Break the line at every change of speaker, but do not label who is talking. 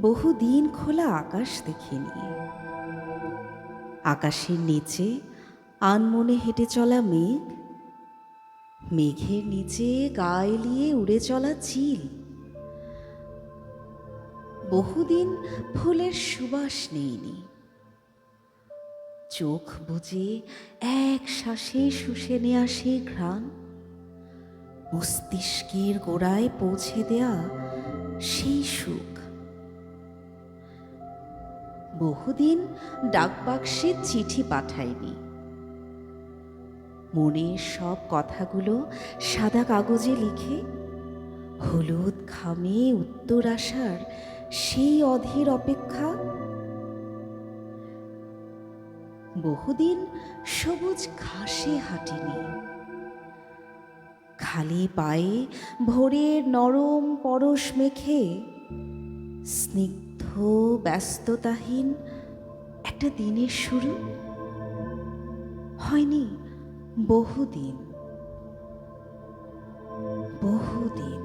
বহুদিন খোলা আকাশ দেখিনি। আকাশের নিচে আনমনে হেঁটে চলা মেঘ, মেঘের নিচে গা এলিয়ে উড়ে চলা চিল। বহুদিন ফুলের সুবাস নেইনি। চোখ বুজে এক শ্বাসে শুষে নেয়া সেই ঘ্রাণ। মস্তিষ্কের গোড়ায় পৌঁছে দেয়া সেই সুখ। বহুদিন ডাকবাক্সে চিঠি পাঠায়নি। মনের সব কথাগুলো সাদা কাগজে লিখে হলুদ খামে উত্তর আসার সেই অধীর অপেক্ষা। বহুদিন সবুজ ঘাসে হাঁটিনি। খালি পায়ে ভোরের নরম পরশ মেখে স্নিগ্ধ ব্যস্ততাহীন একটা দিনের শুরু? হয়নি বহুদিন। বহুদিন।